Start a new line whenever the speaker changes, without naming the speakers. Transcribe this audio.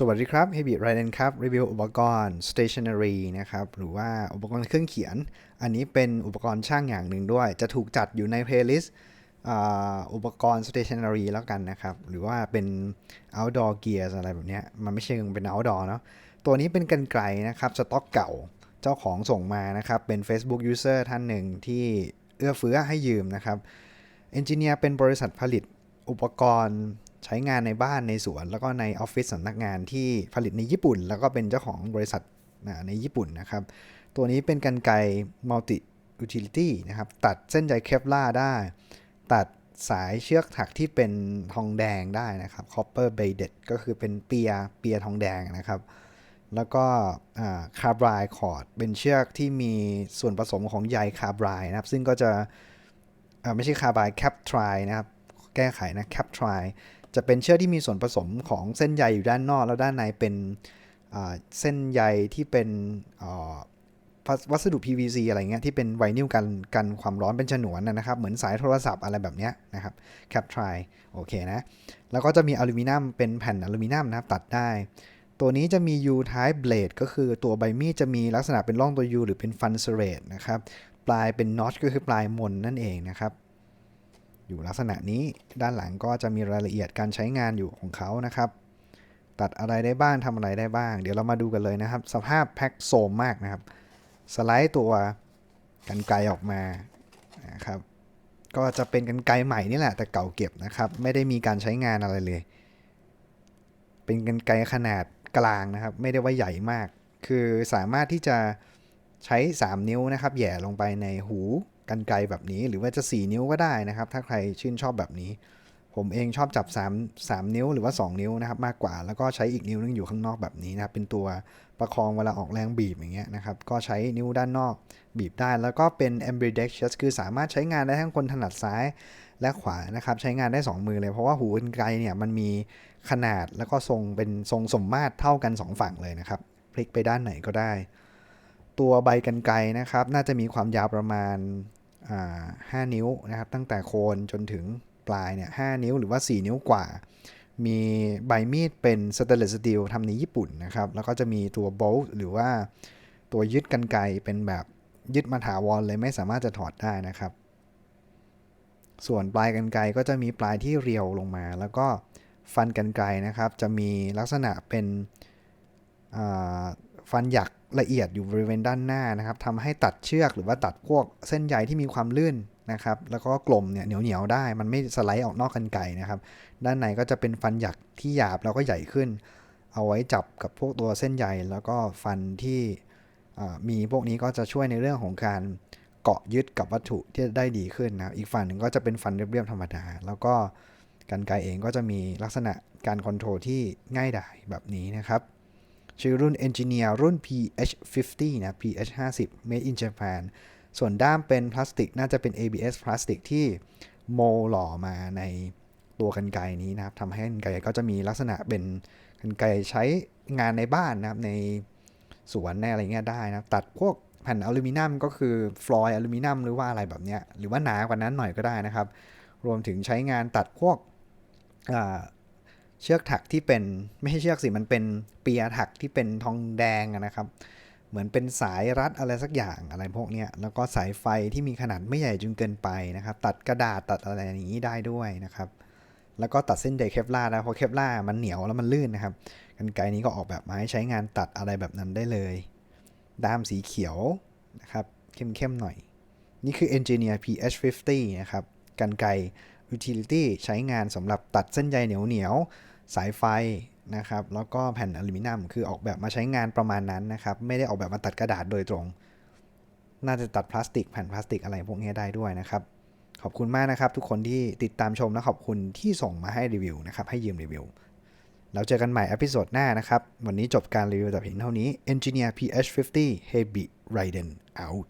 สวัสดีครับ h e b i t r i d e n ครับ รีวิวอุปกรณ์ stationery นะครับ หรือว่าอุปกรณ์เครื่องเขียน อันนี้เป็นอุปกรณ์ช่างอย่างหนึ่งด้วย จะถูกจัดอยู่ใน playlist อ่าอุปกรณ์ stationery แล้วกันนะครับ หรือว่าเป็น outdoor gears อะไรแบบนี้มันไม่ใช่เป็น outdoor เนาะตัวนี้เป็นกันไกลนะครับ สต็อกเก่าเจ้าของส่งมานะครับ เป็น Facebook user ท่านหนึ่งที่เอื้อเฟื้อให้ยืมนะครับเอนจิเนียร์เป็นบริษัทผลิตอุปกรณ์ ใช้งานในบ้านในสวน แล้วก็ในออฟฟิศสำนักงานที่ผลิตในญี่ปุ่น แล้วก็เป็นเจ้าของบริษัทนะในญี่ปุ่นนะครับ ตัวนี้เป็นกันไกร multi utility นะครับตัดเส้นใยเคปลาได้ ตัดสายเชือกถักที่เป็นทองแดงได้นะครับ copper braided ก็คือเป็นเปียเปียทองแดงนะครับ แล้วก็คาร์บรายคอร์ดเป็นเชือกที่มีส่วนผสมของใยคาร์บรายนะครับ ซึ่งก็จะไม่ใช่คาร์บรายแคปทรนะครับ แก้ไขนะแคปทราย จะเป็นเชือกที่มีส่วนผสมของเส้นใยอยู่ด้านนอก แล้วด้านในเป็นเส้นใยที่เป็นวัสดุ PVC อะไรเงี้ยที่เป็นไวนิลกันกันความร้อนเป็นฉนวนนะนะครับ เหมือนสายโทรศัพท์อะไรแบบเนี้ยนะครับแคปทรายโอเคนะแล้วก็จะมีอลูมิเนียมเป็นแผ่นอลูมิเนียมนะครับตัดได้ ตัวนี้จะมี U type blade ก็คือตัวใบมีดจะมีลักษณะเป็นร่องตัว U หรือเป็นฟันเซเรตนะครับ ปลายเป็นน็อตก็คือปลายมนนั่นเองนะครับ อยู่ลักษณะนี้ด้านหลังก็จะมีรายละเอียดการใช้งานอยู่ของเขานะครับ ตัดอะไรได้บ้างทำอะไรได้บ้าง เดี๋ยวเรามาดูกันเลยนะครับ สภาพแพ็คโซมมากนะครับ สไลด์ตัวกันไกลออกมานะครับก็จะเป็นกันไกลใหม่นี่แหละแต่เก่าเก็บนะครับ ไม่ได้มีการใช้งานอะไรเลย เป็นกันไกลขนาดกลางนะครับ ไม่ได้ว่าใหญ่มาก คือสามารถที่จะใช้ 3 นิ้วนะครับแย่ลงไปในหู กันไกลแบบนี้ หรือว่าจะ 4 นิ้วก็ได้นะครับ ถ้าใครชื่นชอบแบบนี้ ผมเองชอบจับ 3 3 นิ้วหรือว่า 2 นิ้วนะครับ มากกว่าแล้วก็ใช้อีกนิ้วนึงอยู่ข้างนอกแบบนี้นะครับ เป็นตัวประคองเวลาออกแรงบีบอย่างเงี้ยนะครับ ก็ใช้นิ้วด้านนอกบีบได้ แล้วก็เป็น ambidextrous คือสามารถใช้งานได้ทั้งคนถนัดซ้ายและขวานะครับ ใช้งานได้ 2 มือเลย เพราะว่าหูกันไกเนี่ยมันมีขนาดแล้วก็ทรงเป็นทรงสมมาตรเท่ากัน 2 ฝั่งเลยนะครับ พลิกไปด้านไหนก็ได้ ตัวใบกันไกนะครับ น่าจะมีความยาวประมาณ ห้านิ้วนะครับตั้งแต่โคนจนถึงปลายเนี่ยหนิ้วหรือว่า 4 นิ้วกว่า มีใบมีดเป็นสเตเลสสตีลทำในญี่ปุ่นนะครับแล้วก็จะมีตัวโบลต์หรือว่าตัวยึดกันไกเป็นแบบยึดมาถาวรเลยไม่สามารถจะถอดได้นะครับ ส่วนปลายกันไกก็จะมีปลายที่เรียวลงมา แล้วก็ฟันกันไกนะครับ จะมีลักษณะเป็นฟันหยัก ละเอียดอยู่บริเวณด้านหน้านะครับทำให้ตัดเชือกหรือว่าตัดพวกเส้นใยที่มีความลื่นนะครับ แล้วก็กลมเนี่ยเหนียวเหนียวได้ มันไม่สไลด์ออกนอกกันไก่นะครับ ด้านในก็จะเป็นฟันหยักที่หยาบแล้วก็ใหญ่ขึ้น เอาไว้จับกับพวกตัวเส้นใยแล้วก็ฟันที่มีพวกนี้ก็จะช่วยในเรื่องของการเกาะยึดกับวัตถุที่ได้ดีขึ้นนะอีกฝั่งหนึ่งก็จะเป็นฟันเรียบๆธรรมดา แล้วก็กันไกเองก็จะมีลักษณะการคอนโทรลที่ง่ายดายแบบนี้นะครับ ชื่อรุ่น Engineer รุ่น PH50 นะ PH50 Made in Japan ส่วนด้ามเป็นพลาสติก น่าจะเป็น ABS พลาสติกที่โมหล่อมาในตัวกันไกนี้นะครับทำให้กันไกก็จะมีลักษณะเป็นกันไกใช้งานในบ้านนะครับ ในสวนในอะไรเงี้ยได้นะตัดพวกแผ่นอลูมิเนียมก็คือฟลอยอลูมิเนียมหรือว่าอะไรแบบเนี้ยหรือว่าหนากว่านั้นหน่อยก็ได้นะครับ รวมถึงใช้งานตัดพวก เชือกถักที่เป็นไม่ใช่เชือกสิมันเป็นเปียถักที่เป็นทองแดงนะครับ เหมือนเป็นสายรัดอะไรสักอย่างอะไรพวกนี้แล้วก็สายไฟที่มีขนาดไม่ใหญ่จนเกินไปนะครับ ตัดกระดาษตัดอะไรอย่างนี้ได้ด้วยนะครับ แล้วก็ตัดเส้นใยเคปลาร์นะเพราะเคปลาร์มันเหนียวแล้วมันลื่นนะครับกันไกนี้ก็ออกแบบมาให้ใช้งานตัดอะไรแบบนั้นได้เลย ด้ามสีเขียวนะครับเข้มๆหน่อย นี่คือ Engineer PH50 นะครับกันไก Utility ใช้งานสำหรับตัดเส้นใยเหนียวๆ สายไฟนะครับ แล้วก็แผ่นอลูมิเนียมคือออกแบบมาใช้งานประมาณนั้นนะครับ ไม่ได้ออกแบบมาตัดกระดาษโดยตรง น่าจะตัดพลาสติก แผ่นพลาสติกอะไรพวกนี้ได้ด้วยนะครับ ขอบคุณมากนะครับทุกคนที่ติดตามชมและขอบคุณที่ส่งมาให้รีวิวนะครับ ให้ยืมรีวิวแล้วเจอกันใหม่อพิโซดหน้านะครับ วันนี้จบการรีวิวแต่เพียงเท่านี้ Engineer PH50 Heavy Raiden out